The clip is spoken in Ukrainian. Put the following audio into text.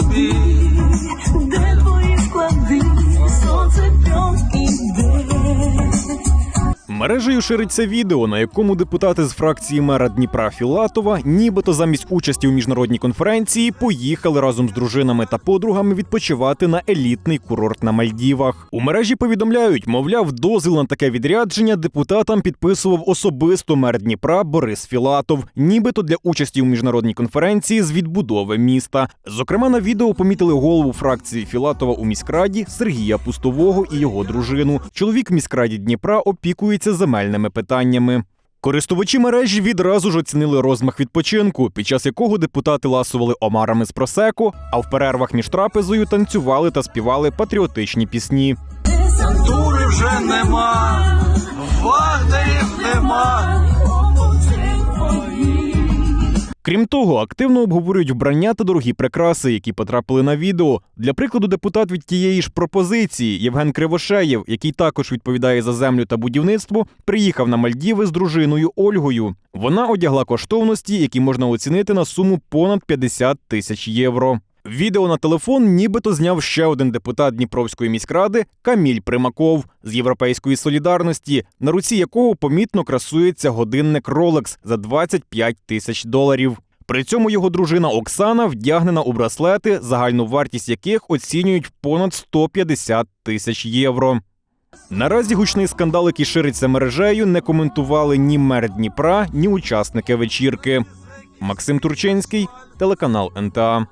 to be Мережею шириться відео, на якому депутати з фракції мера Дніпра Філатова, нібито замість участі у міжнародній конференції, поїхали разом з дружинами та подругами відпочивати на елітний курорт на Мальдівах. У мережі повідомляють, мовляв, дозвіл на таке відрядження депутатам підписував особисто мер Дніпра Борис Філатов, нібито для участі у міжнародній конференції з відбудови міста. Зокрема, на відео помітили голову фракції Філатова у міськраді Сергія Пустового і його дружину. Чоловік в міськраді Дніпра опікується земельними питаннями. Користувачі мережі відразу ж оцінили розмах відпочинку, під час якого депутати ласували омарами з просеку, а в перервах між трапезою танцювали та співали патріотичні пісні. Крім того, активно обговорюють вбрання та дорогі прикраси, які потрапили на відео. Для прикладу, депутат від тієї ж пропозиції Євген Кривошеєв, який також відповідає за землю та будівництво, приїхав на Мальдіви з дружиною Ольгою. Вона одягла коштовності, які можна оцінити на суму понад 50 тисяч євро. Відео на телефон нібито зняв ще один депутат Дніпровської міськради Каміль Примаков з Європейської солідарності, на руці якого помітно красується годинник Rolex за 25 тисяч доларів. При цьому його дружина Оксана вдягнена у браслети, загальну вартість яких оцінюють в понад 150 тисяч євро. Наразі гучний скандал, який шириться мережею, не коментували ні мер Дніпра, ні учасники вечірки. Максим Турчинський, телеканал НТА.